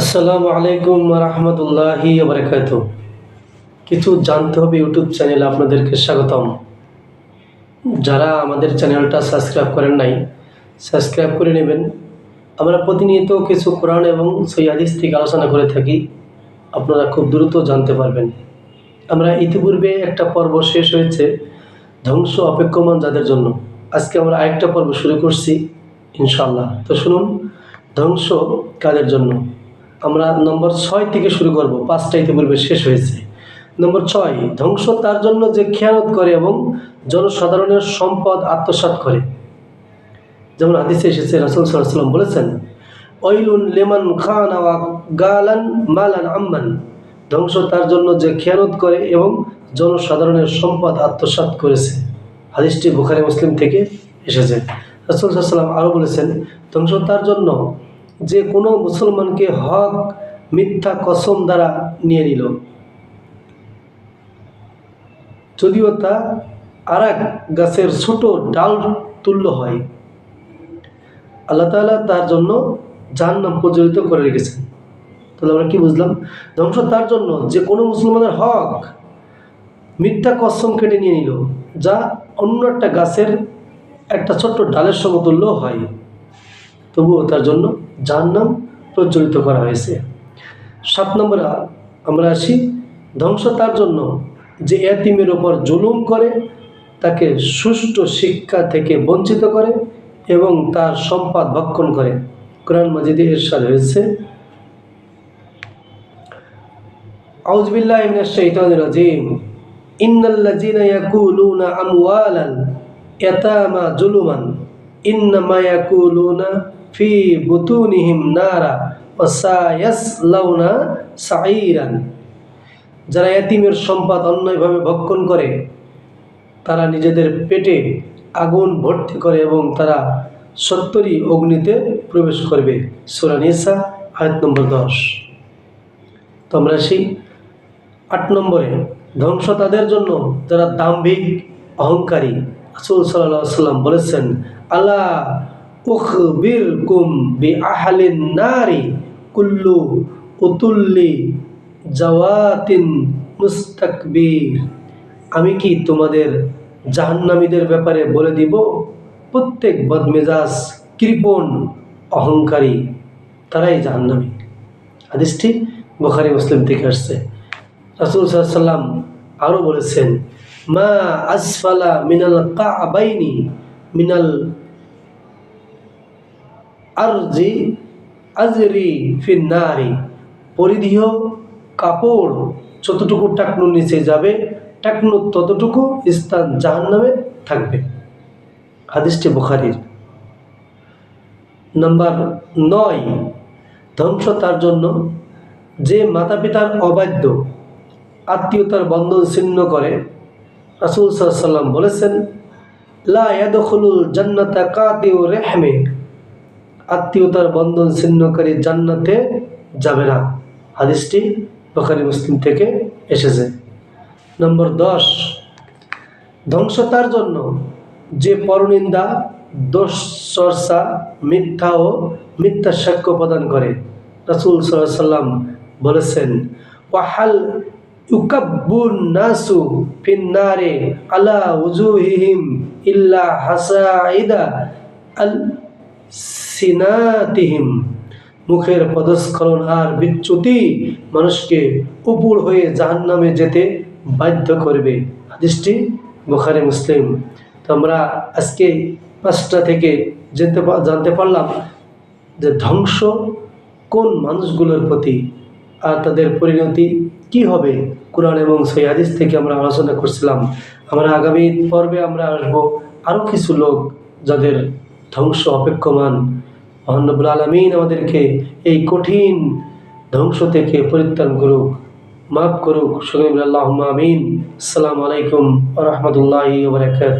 আসসালামু আলাইকুম রহমতুল্লাহি বারকাত কিছু জানতে হবে ইউটিউব চ্যানেলে আপনাদেরকে স্বাগতম। যারা আমাদের চ্যানেলটা সাবস্ক্রাইব করেন নাই, সাবস্ক্রাইব করে নেবেন। আমরা প্রতিনিয়ত কিছু কোরআন এবং সৈয়াদিস থেকে আলোচনা করে থাকি। আপনারা খুব দ্রুত জানতে পারবেন। আমরা ইতিপূর্বে একটা পর্ব শেষ হয়েছে, ধ্বংস অপেক্ষমান যাদের জন্য। আজকে আমরা আরেকটা পর্ব শুরু করছি ইনশাল্লাহ তো শুনুন, ধ্বংস কাদের জন্য? আমরা নম্বর ছয় থেকে শুরু করব পাঁচটা ইতিপূর্বে শেষ হয়েছে। নম্বর ছয়, ধ্বংস তার জন্য যে খেয়ানত করে এবং জনসাধারণের সম্পদ আত্মসাৎ করে। যেমন হাদিসে এসেছে, রাসুল সাল্লাম বলেছেন, ওইলুন লেমান খান আওয়া গালান মালান আম্মান। ধ্বংস তার জন্য যে খেয়ানত করে এবং জনসাধারণের সম্পদ আত্মসাৎ করেছে। হাদিসটি বুখারি, মুসলিম থেকে এসেছে। রাসুল সাল্লাম আরও বলেছেন, ধ্বংস তার জন্য যে কোনো মুসলমানকে হক, মিথ্যা, কসম দ্বারা নিয়ে নিল। যদিও তা আর গাছের ছোট ডাল তুল্য হয়। আল্লাহ তাআলা তার জন্য যার নাম প্রজ্বলিত করে রেখেছেন। তাহলে আমরা কি বুঝলাম? ধ্বংস তার জন্য যে কোনো মুসলমানের হক, মিথ্যা, কসম কেটে নিয়ে নিল, যা অন্য একটা গাছের একটা ছোট্ট ডালের সমতুল্য হয়। তবুও তার জন্য যার নাম প্রজ্বলিত করা হয়েছে। সাত নম্বরে আমরা আসি, ধ্বংস তার জন্য যে এতিমের ওপর জুলুম করে, তাকে সুষ্ঠু শিক্ষা থেকে বঞ্চিত করে এবং তার সম্পদ ভক্ষণ করে। কোরআন মাজিদে এরশাদ হয়েছে আউজবিল্লাহ ফি বুতুনিহিম নারা ওয়া সায়াসলাউনা সাঈরান। যারা এতিমের সম্পদ অন্যায়ভাবে ভক্ষণ করে, তারা নিজেদের পেটে আগুন ভর্তি করে এবং তারা সত্তরই অগ্নিতে প্রবেশ করবে। সুরানিসা আয়াত নম্বর দশ। তো আমরা সেই আট নম্বরে। ধ্বংস তাদের জন্য যারা দাম্ভিক, অহংকারী। আসুল সাল্লাহ সাল্লাম বলেছেন, আল্লাহ উখ বীর কুম বি আহালিন নারী কুল্লু উতুল্লি জাওয়াতিন মুস্তাকবীর। আমি কি তোমাদের জাহান্নামীদের ব্যাপারে বলে দিব? প্রত্যেক বদমেজাজ, কৃপণ, অহংকারী, তারাই জাহান্নামী। হাদিসটি বুখারি মুসলিম থেকে আসছে। রাসুল সাল্লাম আরও বলেছেন, মা আসফালা মিনাল কাবাইনি মিনাল আরজি আজরি ফিন্নারি। পরিধেয় কাপড় যতটুকু টাকনুর নিচে যাবে টাকনুর ততটুকু স্থান জাহান নামে থাকবে। হাদিসটি বুখারির। নাম্বার নয় ধ্বংস তার জন্য যে মাতা পিতার অবাধ্য, আত্মীয়তার বন্ধন ছিন্ন করে, রাসুল সাল্লাম বলেছেন, লা ইয়াদখুলুল জান্নাতা কাতিউ রেহমে আত্মীয়তার বন্ধন ছিন্নকারী জান্নাতে যাবে না। হাদিসটি বখারি, মুসলিম থেকে এসেছে। নম্বর দশ ধ্বংস তার জন্য যে পরনিন্দা, দোষ, চর্চা, মিথ্যা ও মিথ্যা সাক্ষ্য প্রদান করে। রাসুল সাল্লাম বলেছেন, ওয়াহাল নাসু ফিন্নারে আলা উজুহিহিম ইল্লা হাসাইদা আল সিনাতিহিম মুখের পদস্খলন আর বিচ্যুতি মানুষকে উপর হয়ে জাহান্নামে যেতে বাধ্য করবে। হাদিসটি বুখারি, মুসলিম। তো আমরা আজকে পাঁচটা থেকে যেতে জানতে পারলাম যে ধ্বংস কোন মানুষগুলোর প্রতি আর তাদের পরিণতি কি হবে। কোরআন এবং সেই হাদিস থেকে আমরা আলোচনা করছিলাম। আমরা আগামী পর্বে আমরা আসব আরও কিছু লোক যাদের ধ্বংস অপেক্ষমান মহানবুল আলমিন আমাদেরকে এই কঠিন ধ্বংস থেকে পরিত্রাণ করুক, মাফ করুক। সুগম আল্লাহ আমিন। আসসালামু আলাইকুম রহমতুল্লাহি ওবরাকাত